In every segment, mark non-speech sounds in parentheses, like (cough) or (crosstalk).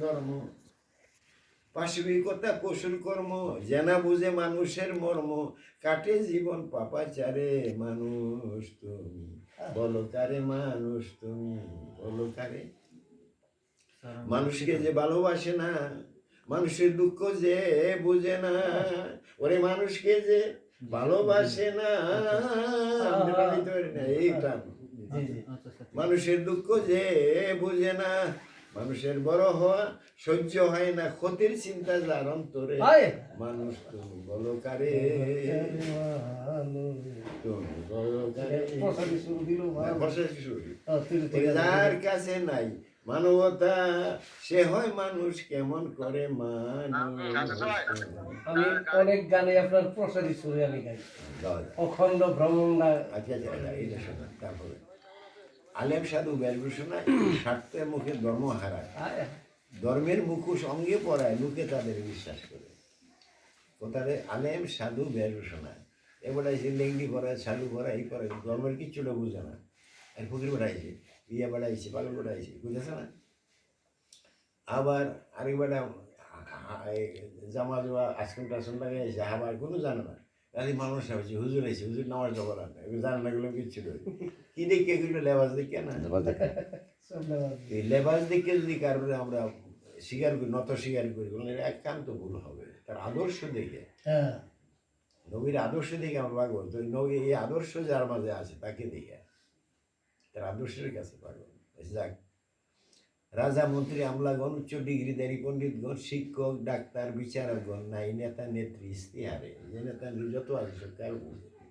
ধর্ম। পাশবিকতা কৌশল কর্ম জানা বুঝে মানুষের মর্ম কাটে জীবন পাপাচারে মানুষ তুমি। বলো কারে মানুষ তুমি? বলো কারে? মানুষকে যে ভালোবাসে না মানুষের দুঃখ যে বুঝে না ওরে মানুষকে যে ভালোবাসে না এইটা মানুষের দুঃখ যে বুঝে না মানুষের বড় হওয়া সহ্য হয় না ক্ষতির চিন্তা যার অন্তরে। মানুষ তুমি বলো কারে? যার কাছে নাই মানবতা সে হয় মানুষ কেমন করে মানুষ। আমি অনেক গানে আপনার প্রসাদ ঈশ্বরে আমি গাই। অখণ্ড ভ্রমণটা আচ্ছা আচ্ছা আচ্ছা, এইটা শোনা তারপরে। আলেম সাধু বেলভূষণা স্বার্থের মুখে ধর্ম হারায়। ধর্মের মুখোশ অঙ্গে পড়ায় লোকে তাদের বিশ্বাস করে। কোথায় আলেম সাধু বেলভূষণা এবার এসে লেঙ্গি পড়া সাধু পড়া এই পড়া ধর্মের কিচ্ছুটা বুঝে না। আর ফকির বাড়াইছে বিয়ে বাড়াইছে পাগল বাড়াইছে বুঝেছে না? আবার আরেক আরেকবার জামা জমা আইসক্রিম টাইসক্রিম লাগাইছে আবার কোনো জানে না। রাজি মানুষ হয়েছে হুজুর আইছে হুজুর নামাজ এগুলো জানে না এগুলো কিচ্ছু কি দেখে এগুলো লেবাস দেখে না সব। এই লেবাস দেখে যদি কারণে আমরা স্বীকার করি নত স্বীকার করি এটা একান্ত ভুল হবে তার আদর্শ দেখে। হ্যাঁ। নবীর আদর্শ দেখে আমরা পাগল তো এই নবী এই আদর্শ যার মাঝে আছে তাকে দেখে। তার আদর্শের কাছে পাগল। যাক রাজা মন্ত্রী আমলাগণ উচ্চ ডিগ্রিধারী পণ্ডিতগণ শিক্ষক ডাক্তার বিচারকগণ নাই নেতা নেত্রী ইস্তিহারে যে নেতা যত আছে সরকার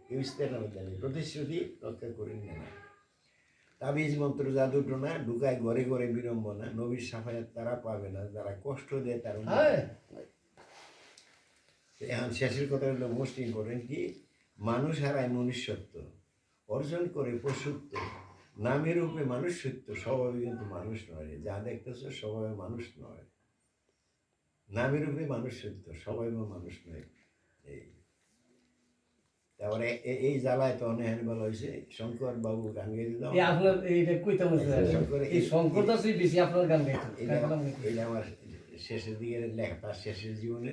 কেউ ইস্তেহার জানে প্রতিশ্রুতি রক্ষা করে নেয় না তাবিজ মন্ত্র জাদু টোনা ঢুকায় ঘরে ঘরে বিড়ম্বনা নবীর সাফায়াত তারা পাবে না যারা কষ্ট দেয় তার এখন শেষের কথা হলো মোস্ট ইম্পর্টেন্ট কি? মানুষ হারায় মনুষ্যত্ব অর্জন করে পশুত্ব নামের রূপে মানুষ সত্য স্বভাবে কিন্তু মানুষ নয় যা দেখতেছো স্বভাবে মানুষ নয়। নামের রূপে মানুষ সত্য স্বভাবে মানুষ নয়। এই তারপরে এই জ্বালায় তো অনেক বলা হয়েছে। শঙ্কর বাবু গান গাইতে দাও আপনার এইটা কইতে বলছে শঙ্কর- এই সংকট আছে বেশি আপনার গান গাইতে এটা আমার শেষের দিকে লেখা তার শেষের জীবনে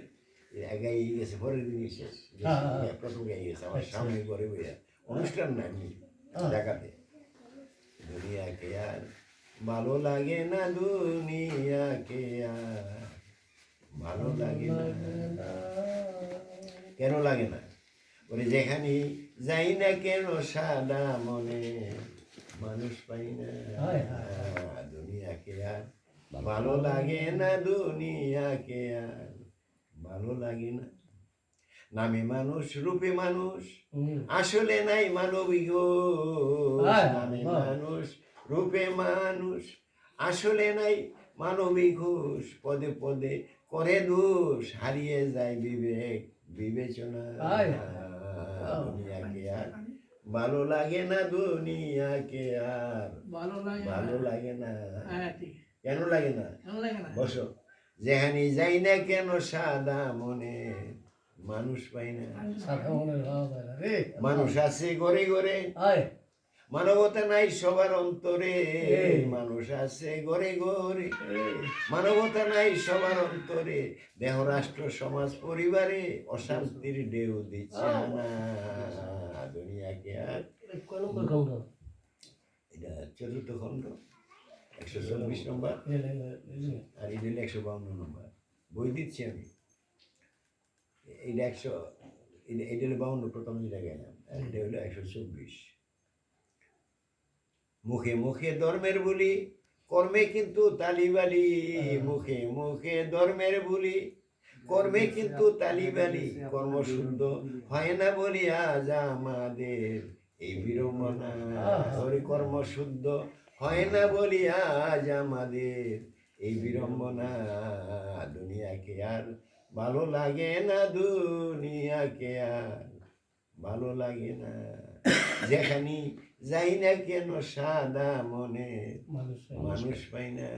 গাই গেছে পরের দিনই শেষ। হ্যাঁ, হ্যাঁ। ইয়ে প্রথম গাই গেছে আমার সামনে ঘরে বইয়া। অনুষ্ঠান না এমনি হ্যাঁ। দেখাতে দুনিয়াকে আর ভালো লাগে না দুনিয়াকে আর ভালো লাগে না। কেন লাগে না? ওরে যেখানে যাই না কেন সাদা মনে মানুষ পাই না। দুনিয়াকে আর ভালো লাগে না দুনিয়াকে আর ভালো লাগে না। নামে মানুষ রূপে মানুষ আসলে নাই মানবিক নামে মানুষ রূপে মানুষ আসলে নাই মানবিক ঘোষ। পদে পদে করে দোষ হারিয়ে যায় বিবেক বিবেচনা। দুনিয়াকে আর। ভালো লাগে না দুনিয়াকে আর। ভালো লাগে না। ভালো লাগে না। হ্যাঁ কেন লাগে না? যেহানি বসো। যেখানে যাই না কেন সাদা মনে মানুষ পাই না। হয় মানুষ আছে ঘরে ঘরে আয়। মানবতা নাই সবার অন্তরে। মানুষ আছে গড়ে গড়ে মানবতা নাই সবার অন্তরে। দেহ রাষ্ট্র সমাজ পরিবারে অশান্তির ঢেউ দিচ্ছে না। দুনিয়াকে আর এটা চতুর্থ খণ্ড। একশো চব্বিশ নম্বর। আর হলো একশো বাউন্ন নম্বর। বই দিচ্ছি আমি। এইটা একশো এটা হলো বাউন্ন প্রথম যেটা গেলাম। এটা হলো একশো চব্বিশ। মুখে মুখে ধর্মের বলি, কর্মে কিন্তু তালিবালি মুখে মুখে ধর্মের বলি, কর্মে কিন্তু তালিবালি কর্মশুদ্ধ হয় না বলি আজ আমাদের। এই বিড়ম্বনা কর্মশুদ্ধ হয় না বলি আজ আমাদের। এই বিড়ম্বনা, দুনিয়াকে আর ভালো লাগে না, দুনিয়াকে আর ভালো লাগে না। যেখানে যাই না কেন সাদা মনে মানুষ মানুষ পাই না।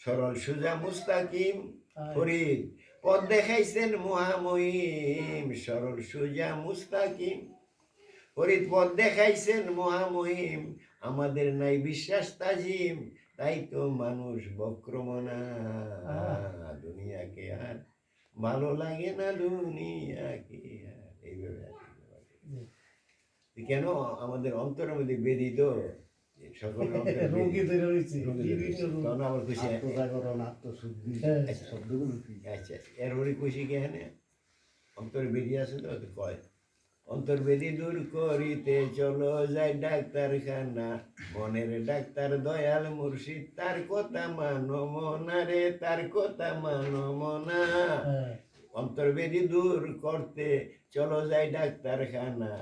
সরল সুজা মুস্তাকিম ফরিদ পথ দেখাইছেন মহামহিম। সরল সুজা মুস্তাকিম ফরিদ পথ দেখাইছেন মহামহিম। আমাদের নাই বিশ্বাস তাজিম তাই তো মানুষ বক্রমনা দুনিয়াকে আর ভালো লাগে না দুনিয়াকে আর। কেন আমাদের অন্তরের মধ্যে বেরিত সকল (laughs) রোগী ধরে রয়েছে রোগী ধরে রয়েছে। তখন আমার খুশি আত্মজাগরণ আত্মশুদ্ধি হ্যাঁ। শব্দগুলো আচ্ছা এরপরে খুশি কেন অন্তর বেরিয়ে আছে তো তো কয়। অন্তর দূর করিতে চলো যাই ডাক্তারখানা। মনের ডাক্তার দয়াল মুর্শিদ তার কথা মানো মনা রে তার কথা মানো মনা। হ্যাঁ। অন্তর্বেদী দূর করতে চলো যাই ডাক্তারখানা।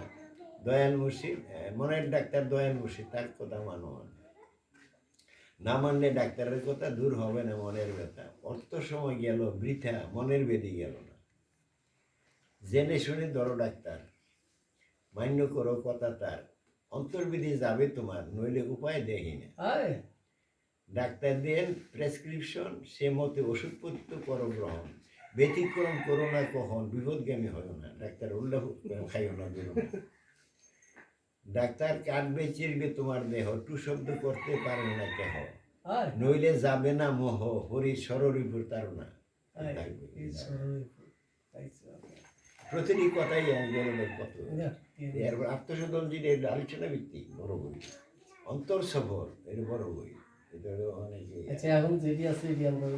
দয়াল মুর্শিদ মনের ডাক্তার দয়াল মুর্শিদ তার কথা মানো। না মানলে ডাক্তারের কথা দূর হবে না মনের ব্যথা। অর্থ সময় গেল বৃথা মনের বেদি গেল না। জেনে শুনে ধরো ডাক্তার মান্য করো কথা তার অন্তর্বিধি যাবে তোমার নইলে উপায় দেখি না। ডাক্তার দেন প্রেসক্রিপশন সে মতে ওষুধপত্র করো গ্রহণ ব্যতিক্রম করো না কখন বিপদগামী হয় না। ডাক্তার উল্লাহ খাইও না বেরো না। ডাক্তার কাটবে চিরবে তোমার দেহ টু শব্দ করতে পারে না কেহ। নইলে যাবে না মোহ হরি সররিপুর তার প্রতিটি কথাই একজনের কত। এরপর আত্মসদন যেটা এটা আলোচনা ভিত্তিক বড় বই। অন্তর সফর এর বড় বই। এটা অনেকে আচ্ছা এখন যেটি আছে এটি আমরা